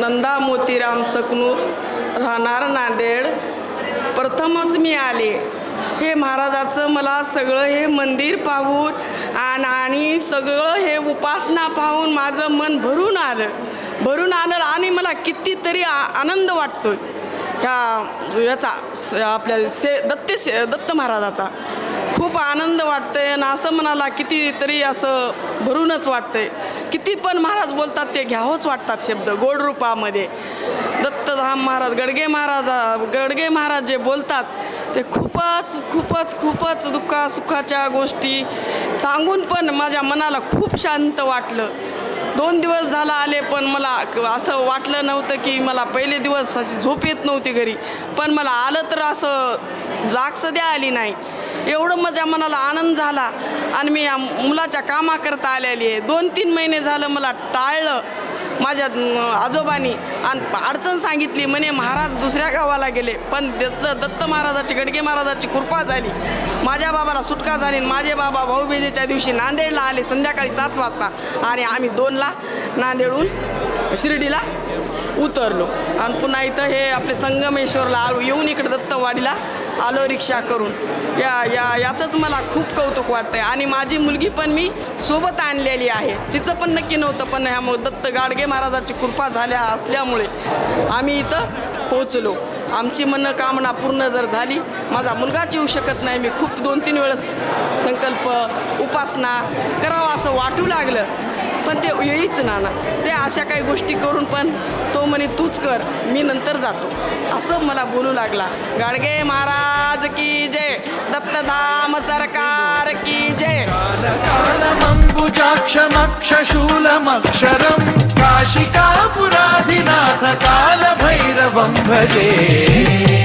नंदा मोतीराम सकनूर राहणार नांदेड. प्रथमच मी आले. हे महाराजाचं मला सगळं हे मंदिर पाहून आणि आणि सगळं हे उपासना पाहून माझं मन भरून आलं. भरून आलं आणि मला कितीतरी आ- आनंद वाटतो ह्या याचा स- आपल्या से दत्त से दत्त महाराजाचा. खूप आनंद वाटतंय आणि असं म्हणाला कितीतरी असं भरूनच वाटतंय. किती पण महाराज बोलतात ते घ्यावंच वाटतात शब्द गोड रूपामध्ये. दत्तधाम महाराज गडगे महाराज गडगे महाराज जे बोलतात ते खूपच खूपच खूपच दुःखा सुखाच्या गोष्टी. सांगून पण माझ्या मनाला खूप शांत वाटलं. दोन दिवस झाला आले पण मला क- असं वाटलं नव्हतं की मला पहिले दिवस अशी झोप येत नव्हती घरी. पण मला आलं तर असं जाग सध्या आली नाही. एवढं माझ्या मनाला आनंद झाला. आणि मी या मुलाच्या कामाकरता आलेली आहे. दोन तीन महिने झालं मला टाळलं माझ्या आजोबांनी. आणि अडचण सांगितली म्हणे महाराज दुसऱ्या गावाला गेले. पण दत्त दत्त महाराजाची गडगे महाराजाची कृपा झाली. माझ्या बाबाला सुटका झाली आणि माझे बाबा भाऊबीजेच्या दिवशी नांदेडला आले संध्याकाळी सात वाजता. आणि आम्ही दोनला नांदेडहून शिर्डीला उतरलो. आणि पुन्हा इथं हे आपले संगमेश्वरला आलो येऊन इकडे दत्तवाडीला आलो रिक्षा करून. या या याचंच मला खूप कौतुक वाटतंय. आणि माझी मुलगी पण मी सोबत आणलेली आहे. तिचं पण नक्की नव्हतं पण ह्यामुळे दत्त गाडगे महाराजाची कृपा झाल्या असल्यामुळे आम्ही इथं पोचलो आमची मनोकामना पूर्ण जर झाली माझा मुलगाच येऊ शकत नाही. मी खूप दोन तीन वेळेस संकल्प उपासना करावं असं वाटू लागलं. पण ते येईच ना ना. ते अशा काही गोष्टी करून पण तो म्हणे तूच कर मी नंतर जातो. असं मला बोलू लागला. गाडगे महाराज की जय. दत्तधाम सरकार की जय. कालमम्बुजाक्षमक्षशूलमक्षरम् काशिकापुराधिनाथ कालभैरवं भजे।